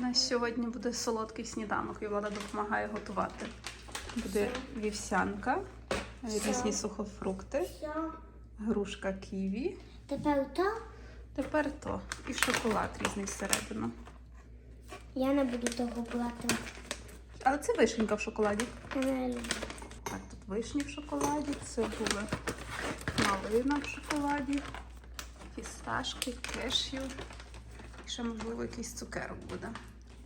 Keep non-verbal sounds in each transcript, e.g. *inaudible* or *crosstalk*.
У нас сьогодні буде солодкий сніданок, і влада допомагає готувати. Буде вівсянка, різні сухофрукти, грушка ківі. Тепер то Тепер то і шоколад різний всередину. я не буду того брати. Але це вишенька в шоколаді. Так, тут вишні в шоколаді, це цибули, малина в шоколаді, фісташки, кешю. І ще, можливо, якийсь цукерок буде.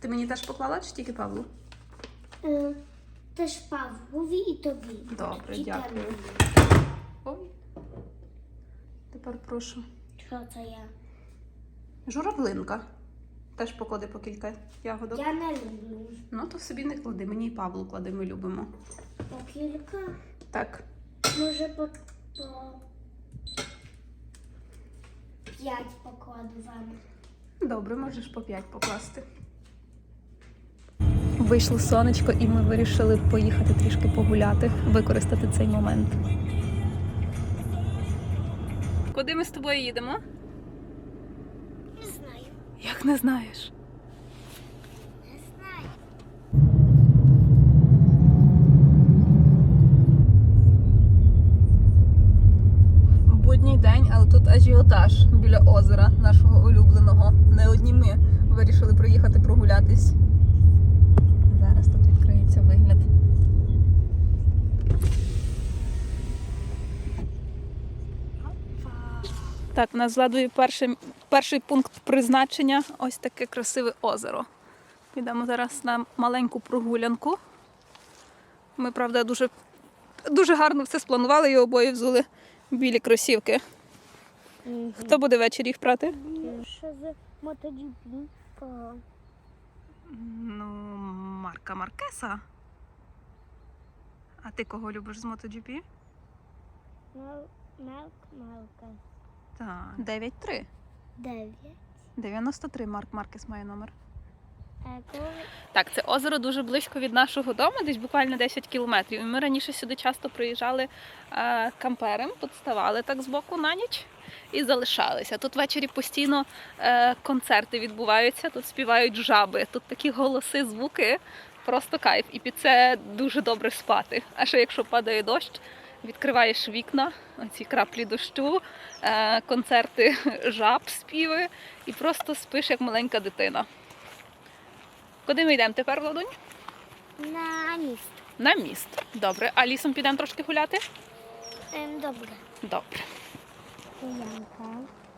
Ти мені теж поклала чи тільки Павлу? Е, Теж Павлові і тобі. Добре, І дякую. Ой. Тепер прошу. Що це я? Журавлинка. Теж поклади по кілька ягодок. Я не люблю. Ну, то собі не клади, мені і Павлу клади, ми любимо. По кілька. Так. Може по, по п'ять покладу вам. Добре, можеш по 5 покласти. Вийшло сонечко, і ми вирішили поїхати трішки погуляти, використати цей момент. Куди ми з тобою їдемо? Не знаю. Як не знаєш? Не знаю. Будній день, але тут ажіотаж біля озера нашого улюбленого. Не одні ми вирішили проїхати прогулятись. Відкриється вигляд. Так, у нас з Владою перший, перший пункт призначення ось таке красиве озеро. Підемо зараз на маленьку прогулянку. Ми, правда, дуже, дуже гарно все спланували і обоє взули білі кросівки. Хто буде ввечері їх прати? Що з MotoGP? Ну, Марка Маркеса. А ти кого любиш з MotoGP? Мел- Мелк Мелка. Так. 9-3. Дев'ять. 93 Марк Маркес має номер. Так, це озеро дуже близько від нашого дому, десь буквально 10 кілометрів. І ми раніше сюди часто приїжджали е, кампером, тут ставали так збоку на ніч і залишалися. Тут ввечері постійно е, концерти відбуваються, тут співають жаби, тут такі голоси, звуки, просто кайф. І під це дуже добре спати. А ще якщо падає дощ, відкриваєш вікна, оці краплі дощу, е, концерти *laughs* жаб, співи, і просто спиш як маленька дитина. Куди ми йдемо тепер, Владунь? на міст. На міст. Добре. А лісом підемо трошки гуляти? Ем, добре. Добре.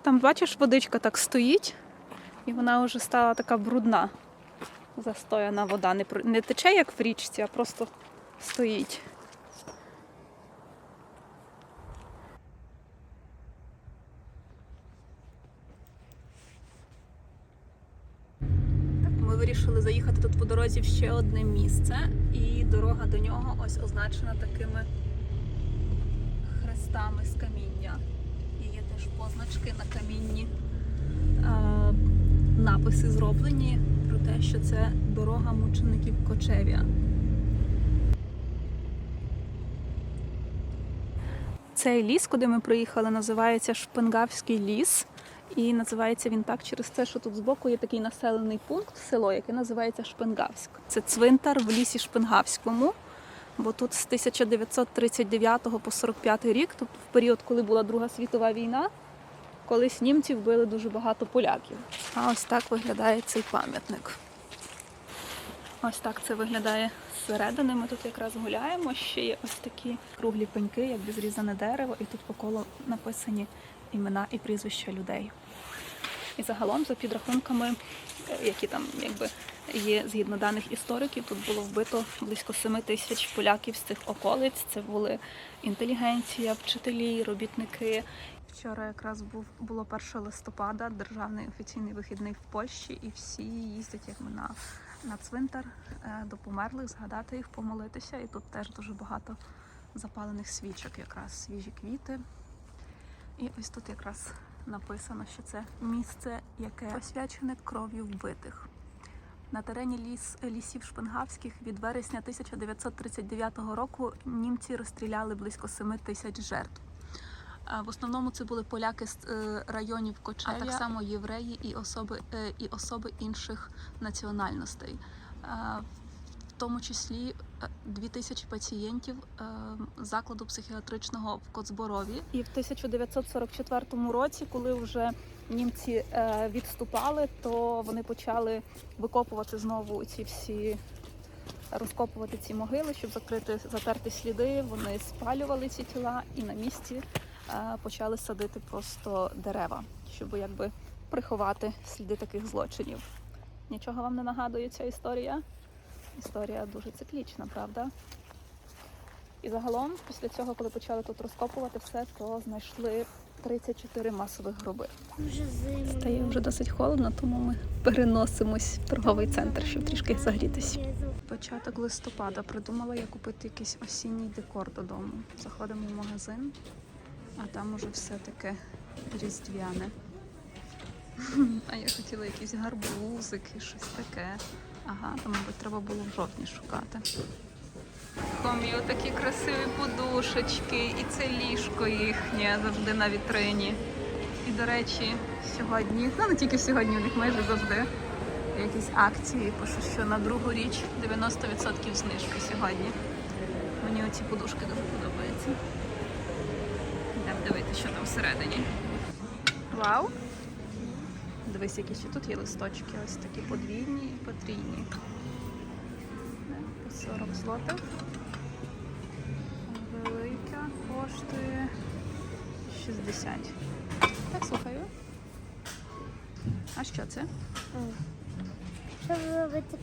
Там, бачиш, водичка так стоїть, і вона вже стала така брудна. Застояна вода. Не, не тече, як в річці, а просто стоїть. Ми вирішили заїхати тут по дорозі в ще одне місце, і дорога до нього ось означена такими хрестами з каміння. Позначки на камінні. Е, написи зроблені про те, що це дорога мучеників Кочев'я. Цей ліс, куди ми приїхали, називається Шпенгавський ліс. І називається він так через те, що тут збоку є такий населений пункт, село, яке називається Шпенгавськ. Це цвинтар в лісі Шпенгавському. Бо тут з 1939 по 45 рік, тобто в період, коли була Друга світова війна, колись німці вбили дуже багато поляків. А ось так виглядає цей пам'ятник. Ось так це виглядає зсередини. Ми тут якраз гуляємо. Ще є ось такі круглі пеньки, якби зрізане дерево, і тут по колу написані імена і прізвища людей. І загалом, за підрахунками, е, які там якби є згідно даних істориків, тут було вбито близько 7 тисяч поляків з цих околиць. Це були інтелігенція, вчителі, робітники. Вчора якраз був було 1 листопада, державний офіційний вихідний в Польщі, і всі їздять як ми на, на цвинтар е, до померлих, згадати їх, помолитися. І тут теж дуже багато запалених свічок, якраз свіжі квіти. І ось тут якраз написано, що це місце, яке посвячене кров'ю вбитих. На терені ліс, лісів Шпенгавських від вересня 1939 року німці розстріляли близько 7 тисяч жертв. В основному це були поляки з е, районів Кочев'я, а так само євреї і особи, е, і особи інших національностей. В тому числі е, 2000 пацієнтів е, закладу психіатричного в Коцборові. І в 1944 році, коли вже німці відступали, то вони почали викопувати знову ці всі розкопувати ці могили, щоб закрити затерти сліди. Вони спалювали ці тіла і на місці почали садити просто дерева, щоб якби приховати сліди таких злочинів. Нічого вам не нагадує ця історія? Історія дуже циклічна, правда? І загалом, після цього, коли почали тут розкопувати все, то знайшли 34 масових гроби. Стає вже досить холодно, тому ми переносимось в торговий центр, щоб трішки загрітись. Початок листопада придумала я купити якийсь осінній декор додому. Заходимо в магазин, а там уже все таке різдвяне. А я хотіла якісь гарбузики, щось таке. Ага, то, мабуть, треба було в жовтні шукати. Комі, такі красиві подушечки, і це ліжко їхнє завжди на вітрині. І, до речі, сьогодні, ну не тільки сьогодні, у них майже завжди якісь акції, пишу, що на другу річ 90% знижки сьогодні. Мені оці подушки дуже подобаються. Дивитися, що там всередині. Вау! Дивись, які ще тут є листочки, ось такі подвійні і потрійні. По 40 злотих. Велика коштує 60. Так, слухаю. А що це? Щоб робити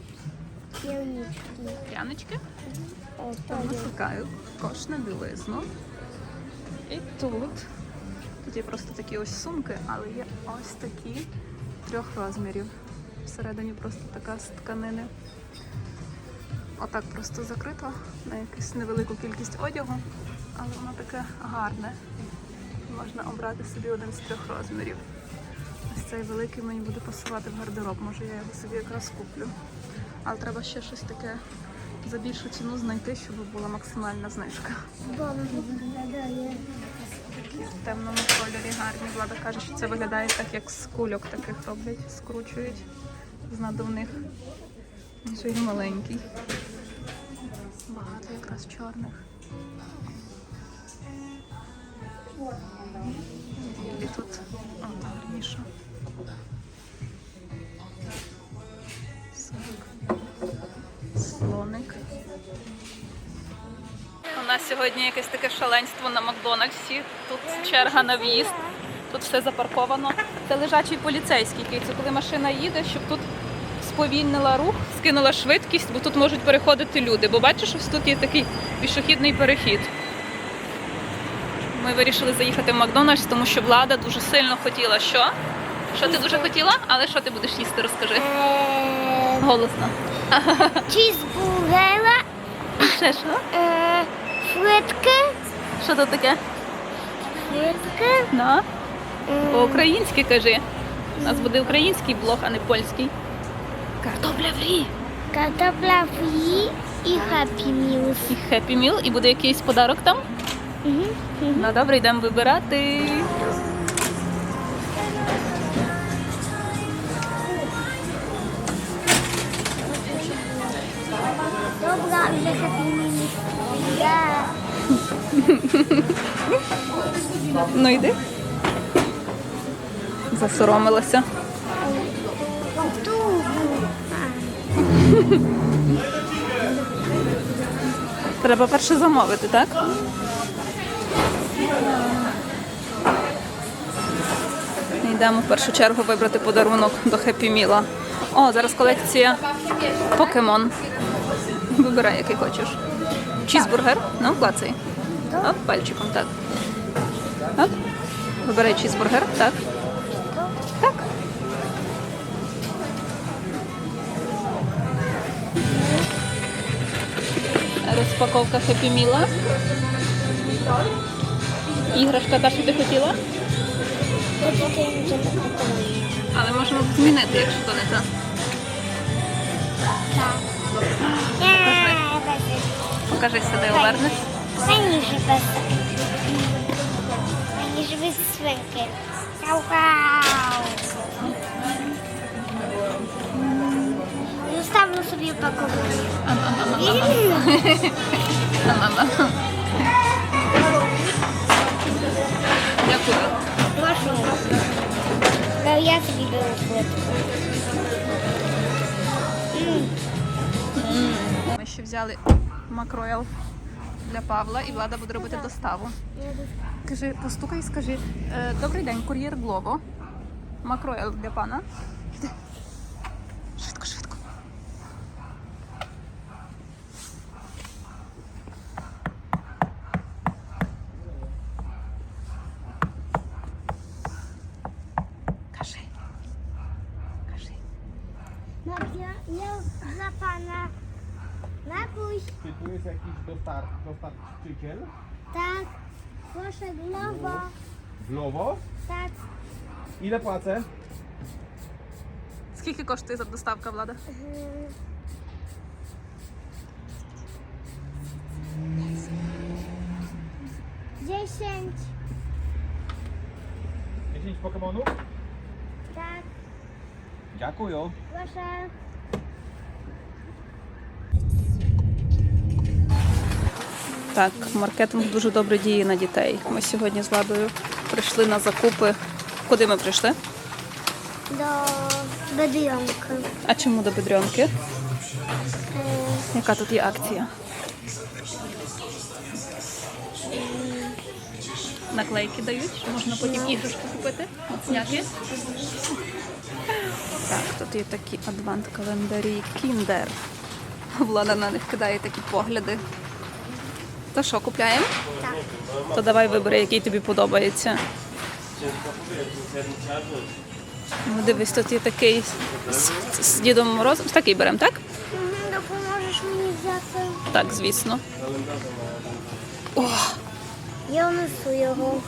північки. Прянички? О, Там то кош на білизну. І тут. Тут є просто такі ось сумки, але є ось такі трьох розмірів. Всередині просто така з тканини. Отак просто закрито на якусь невелику кількість одягу, але воно таке гарне. Можна обрати собі один з трьох розмірів. Ось цей великий мені буде пасувати в гардероб, може я його собі якраз куплю. Але треба ще щось таке за більшу ціну знайти, щоб була максимальна знижка. В темному кольорі гарні. Влада каже, що це виглядає так, як з кульок таких роблять, скручують з надувних. Що він маленький. Багато якраз чорних. Білі тут гарніше. Нас сьогодні якесь таке шаленство на Макдональдсі. Тут черга на в'їзд, тут все запарковано. Це лежачий поліцейський, це коли машина їде, щоб тут сповільнила рух, скинула швидкість, бо тут можуть переходити люди. Бо бачиш, ось тут є такий пішохідний перехід. Ми вирішили заїхати в Макдональдс, тому що влада дуже сильно хотіла. Що? Що ти дуже хотіла? Але що ти будеш їсти, розкажи. Е, Голосно. Чізбургера, ще що? Е, фритки, Що це таке? Швидке. На? е, По-українськи кажи. У нас буде український блог, а не польський. Картопля фрі. картопля фрі і хеппі міл. І хеппі міл, і буде якийсь подарок там. Мгм. Ну добре, йдемо вибирати. *laughs* Ну йди. Засоромилася. Треба перше замовити, так? Йдемо в першу чергу вибрати подарунок до Хеппі Міла. О, зараз колекція покемон. Вибирай, який хочеш. Чізбургер. Ну, клацай. Оп, пальчиком, так. Оп. Вибирай чізбургер, так. Так. Розпаковка Хеппі Міла. Іграшка та, що ти хотіла? Але можемо змінити, якщо то не так. Покажи сюди, Они же без мені ж від свинки. Кау-кау. Заставлю ну, собі упаковую. Дякую. Прошу. Я собі беру Мы еще взяли макроял. Для Павла, і влада буде робити доставу. Кажи, постукай, скажи. е, Добрий день, кур'єр Глово. Макроел для пана. dostarczyciel? Tak. Proszę globo. Glovo? Tak. Ile płacę? Скільки коштує за доставка, влада? Mhm. Dziesięć. 10 Pokemonów? Tak. Dziękuję. Proszę. Так, маркетинг дуже добре діє на дітей. Ми сьогодні з Владою прийшли на закупи. Куди ми прийшли? Do Bedionka. А чому до Бедрьонки? Яка тут є акція? Наклейки дають, можна потім іграшки купити. Моцняки. Так, тут є такі адвант календарі Кіндер. Влада на них кидає такі погляди. То що, купляємо? Tak. То давай вибери, який тобі подобається. Ну, дивись, тут є такий з, з Дідом Морозом. Такий беремо, так? Dopomożesz mi za? Так, звісно. О, Ja umysłu його.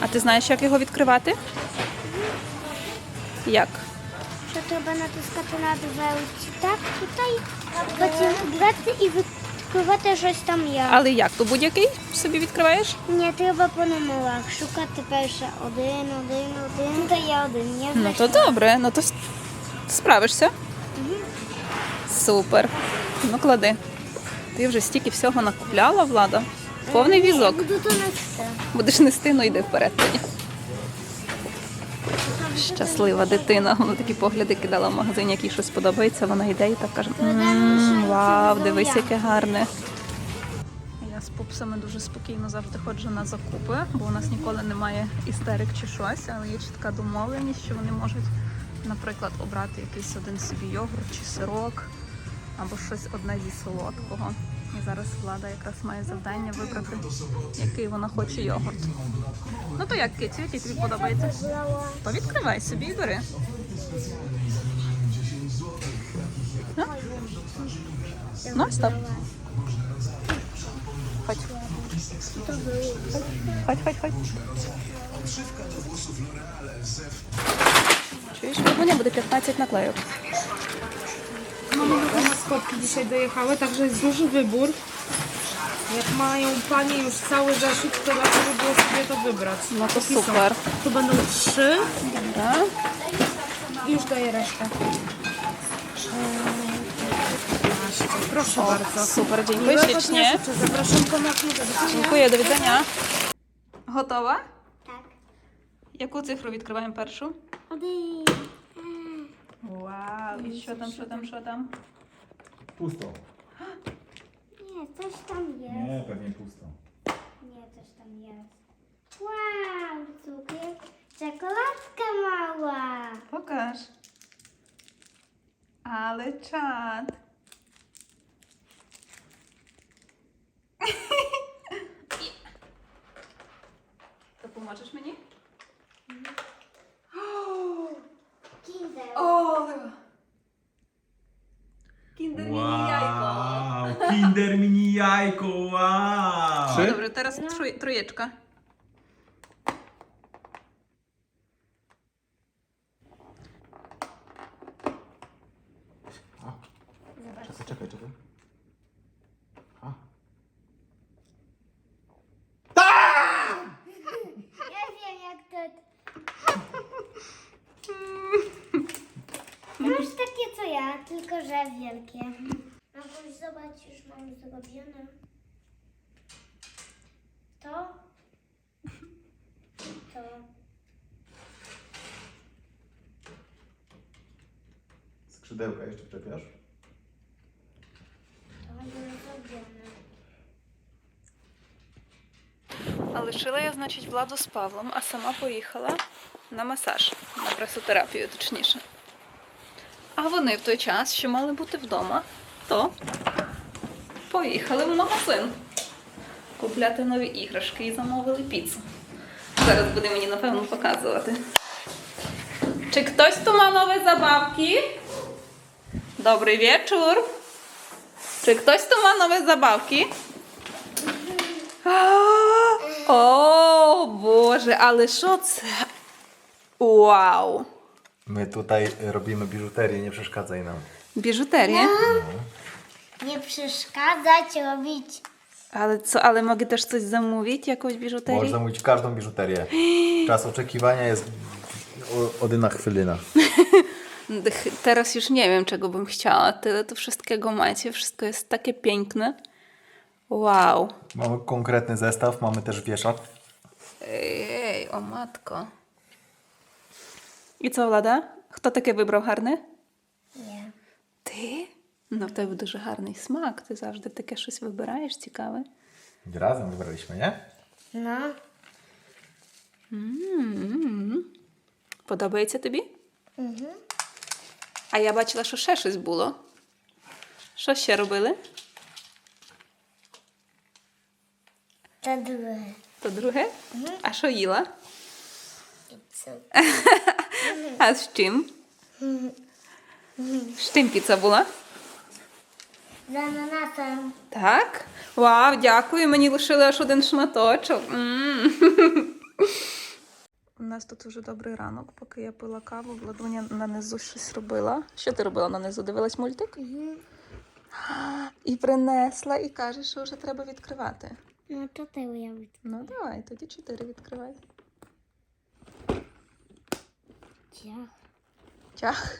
а ти знаєш, як його відкривати? Як? Що треба натискати на двері так, потім брати і відкривати щось там є. Але як? То будь-який собі відкриваєш? Ні, треба по номерах. Шукати перше один, один, один. Та є один. Я Ну знайшла. то добре, ну то с- справишся. Супер. Ну клади. Ти вже стільки всього накупляла, влада. Повний візок. Буду то нести. Будеш нести, ну йди вперед тоді. Щаслива дитина. Вона такі погляди кидала в магазині, як їй щось подобається. Вона йде і так каже: «М, Вау, дивись, яке гарне. Я з пупсами дуже спокійно завжди ходжу на закупи, бо у нас ніколи немає істерик чи щось, але є чітка домовленість, що вони можуть, наприклад, обрати якийсь один собі йогурт чи сирок, або щось одне зі солодкого. І зараз влада якраз має завдання вибрати, який вона хоче йогурт. Ну то як кицю, який тобі подобається? То відкривай собі і бери. ну стоп. Ходь. Ходь, ходь, ходь. Чуєш, мені буде 15 наклейок. Mamy nowe maskotki dzisiaj dojechały, także jest duży wybór. Jak mają panie już cały zeszyt, to lepiej by było sobie to wybrać. No to Póki są. super. Tu będą trzy Dobra. i już daję resztę. Eee, 15. Proszę bardzo. Super, dziękuję Miłego ślicznie. dnia życzę. Zapraszam ponownie. Do widzenia. Dziękuję, do widzenia. Готова? Так. Яку цифру відкриваємо першу? Один. Вау, і що там, що там, що там? Pusto. Nie, coś tam jest. Nie, pewnie pusto. Nie, coś tam jest. Wow, cukier. Czekoladka mała. Покаж. Але Чад. Допоможеш мені? Kinder. О! Кіндер яйко. Wow, Kinder mini jajko, wow! Trzy? Добре, зараз троє- троєчка. Skrzydełka jeszcze czepiasz? To. А лишила я, значить, владу з Павлом, а сама поїхала на масаж, на пресотерапію, точніше. А вони в той час, що мали бути вдома, то поїхали в магазин купляти нові іграшки і замовили піцу. Зараз буде мені, напевно, показувати. Чи хтось тут ma нові забавки? Dobry wieczór. Czy ktoś tu ma nowe zabawki? O Boże, ale szoc. Wow. My tutaj robimy biżuterię, nie przeszkadzaj nam. Biżuterię? No. Mhm. Nie przeszkadzać robić. Ale co, ale mogę też coś zamówić? Jakąś biżuterię? Możesz zamówić każdą biżuterię. *gasps* Czas oczekiwania jest odyna chwilina. *laughs* Teraz już nie wiem, czego bym chciała. Tyle to wszystkiego macie, wszystko jest takie piękne. Wow. Mamy konkretny zestaw, mamy też wieszak. Ej, o matko. I co, Lada? Kto takie wybrał harny? Nie. Ty? No to był duży harny smak. Ty zawsze takie coś wybierajesz, ciekawe. Razem wybraliśmy, nie? No. Mm. Podoba się tobie? Mhm. А я бачила, що ще щось було. Що ще робили? To drugie. То друге? А що їла? Co? *laughs* А з чим? З чим піца була? Z ananasem. Так. Вау, дякую. Мені лишили аж один шматочок. *laughs* Нас тут вже добрий ранок, поки я пила каву, Владуня нанизу щось робила. Що ти робила нанизу? Дивилась мультик? І принесла, і каже, що вже треба відкривати. No to tył ja Ну, давай, тоді чотири відкривай. Ciach. Тяг.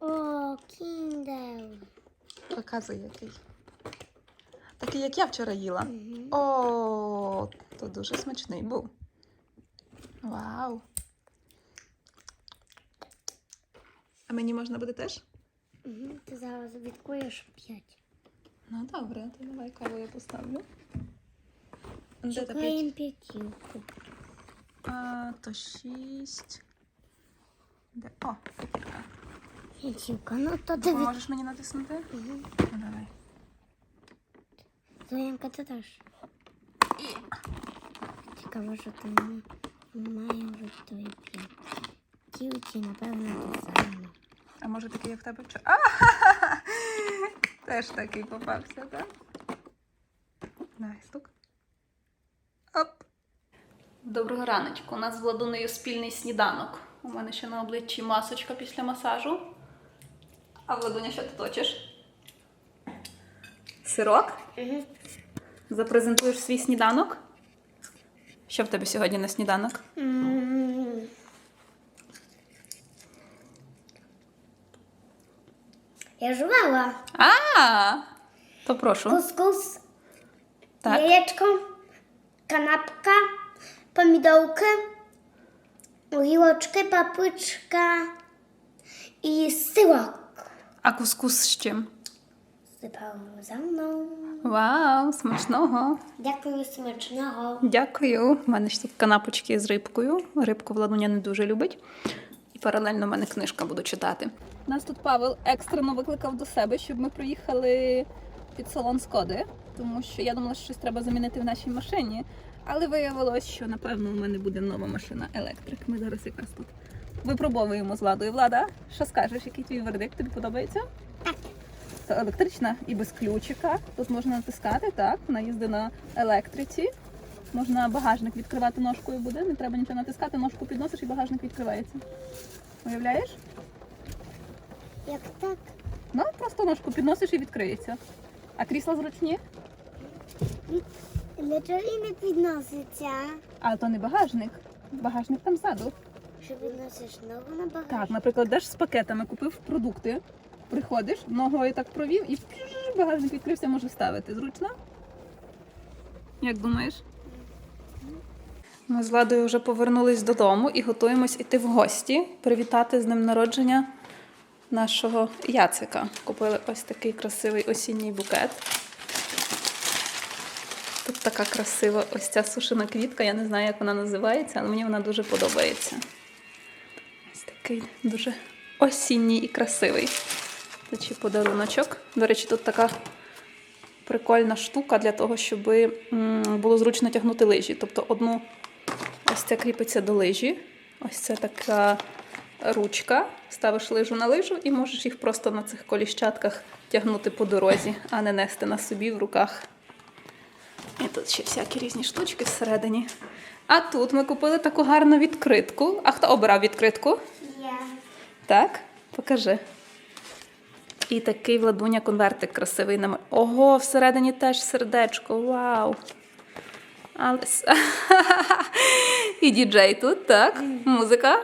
O, Kindle. Показуй який. Такий, як я вчора їла. О, то дуже смачний був. Вау. А мені можна буде теж? Ty zaraz wytkujesz pięć. Ну добре, то давай каву я поставлю. П'ять? Szukałem. А, то шість. Де? О, п'ятірка. No to ty wy... Поможеш мені натиснути? Mhm. Ну, давай. Że to ma- mają być to i pięć. Ciuci na pewno to samo. А може такий, як в тебе вчора? Теж такий попався, так? Давай, стук. Оп. Доброго раночку. У нас з Владунею спільний сніданок. У мене ще на обличчі масочка після масажу. А Владуня, що ти точиш? Сирок? Запрезентуєш свій сніданок? Що в тебе сьогодні на сніданок? Mm. Ja żuwała. А, то прошу. Kuskus, Так. jajeczko, kanapka, pomidorkę, oliweczkę, papryczka i syłok. А кускус з чим? Sypał za mną. Вау, смачного! Dziękuję smacznego. Дякую. У мене ще тут канапочки з рибкою. Рибку Владуня не дуже любить. І паралельно в мене книжка буду читати. Нас тут Павел екстрено викликав до себе, щоб ми приїхали під салон Скоди, тому що я думала, що щось треба замінити в нашій машині. Але виявилось, що напевно у мене буде нова машина електрик. Ми зараз якраз тут випробовуємо з Владою. Влада, що скажеш, який твій вердикт? Тобі подобається? Електрична і без ключика. Тут можна натискати, так. Вона їздить на електриці. Можна багажник відкривати ножкою буде, не треба нічого натискати, ножку підносиш і багажник відкривається. Уявляєш? Jak tak? Ну, просто ножку підносиш і відкриється. А крісла зручні? Dlaczego nie підноситься? А то не багажник. Багажник там ззаду. Якщо відносиш ногу на багаж, Так, наприклад, йдеш з пакетами, купив продукти, приходиш, ногою так провів і багажник відкрився, може ставити. Зручно? Як думаєш? Ми з Ладою вже повернулись додому і готуємось іти в гості, привітати з ним народження нашого Яцика. Купили ось такий красивий осінній букет. Тут така красива ось ця сушена квітка. Я не знаю, як вона називається, але мені вона дуже подобається. Ось такий дуже осінній і красивий. Це чи подаруночок. До речі, тут така прикольна штука для того, щоб було зручно тягнути лижі. Тобто одну ось це кріпиться до лижі. Ось це така ручка. Ставиш лижу на лижу і можеш їх просто на цих коліщатках тягнути по дорозі, а не нести на собі в руках. І тут ще всякі різні штучки всередині. А тут ми купили таку гарну відкритку. А хто обирав відкритку? я. Так, покажи. І такий владуня конвертик красивий. нам- Ого, всередині теж сердечко. Вау. Але... *laughs* І діджей тут, так? Музика.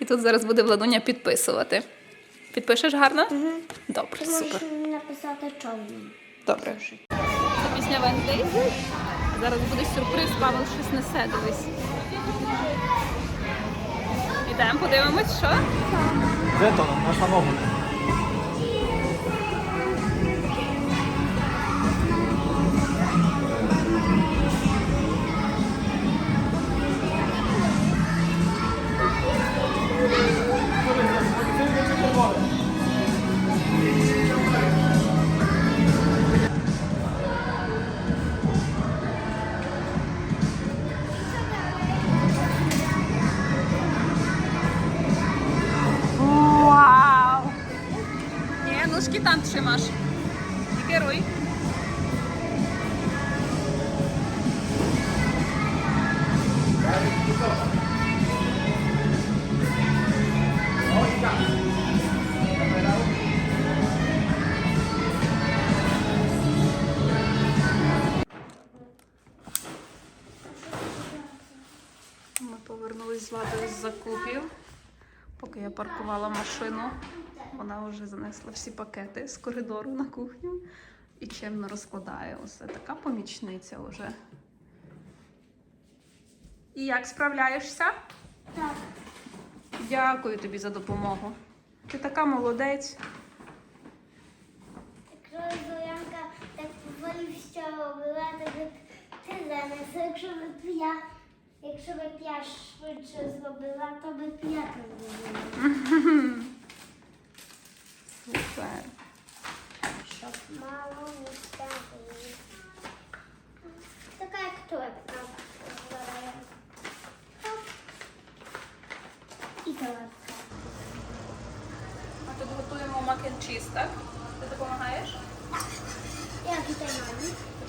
І тут зараз буде владуня підписувати. Підпишеш гарно? Добре, Ти супер. можеш написати човном. Добре. Це пісня Wednesday. Зараз буде сюрприз, Павел щось несе, дивись. Ідемо, подивимось, що? Żeton, na samochód. Вау! Паркувала машину, вона вже занесла всі пакети з коридору на кухню і чемно розкладає усе. Така помічниця вже. І як справляєшся? Так. Дякую тобі за допомогу. Ти така молодець. Так поволі все робила, так ти зараз, якщо б я, якщо б я швидше зробила, то б я так зробила. Супер. Щоб мало не стягнули. Така як торбка. Хоп. І торбка. А тут готуємо мак н чіз, так? Ти допомагаєш? Як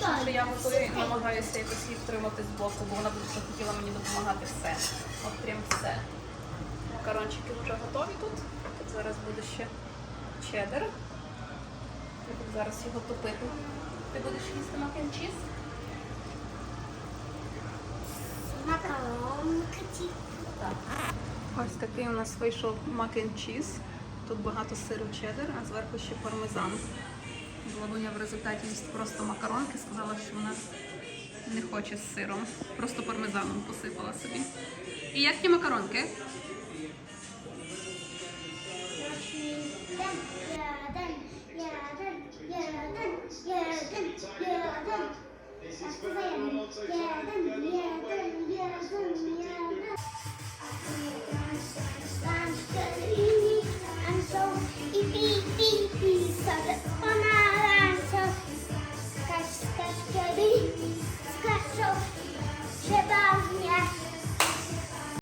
і. Що я готую і намагаюся якось її втримати з боку, бо вона дуже хотіла мені допомагати все. От прям все. Макарончики вже готові тут. Тут зараз буде ще чеддер. Я буду зараз його топити. Ти будеш їсти мак н чіз? Макаронки. Так. Ось такий у нас вийшов мак н чіз. Тут багато сиру чеддер, а зверху ще пармезан. Владуня в результаті їсть просто макаронки, сказала, що вона не хоче з сиром. Просто пармезаном посипала собі. І як ті макаронки? Jeden, jeden, jeden, jeden, jeden.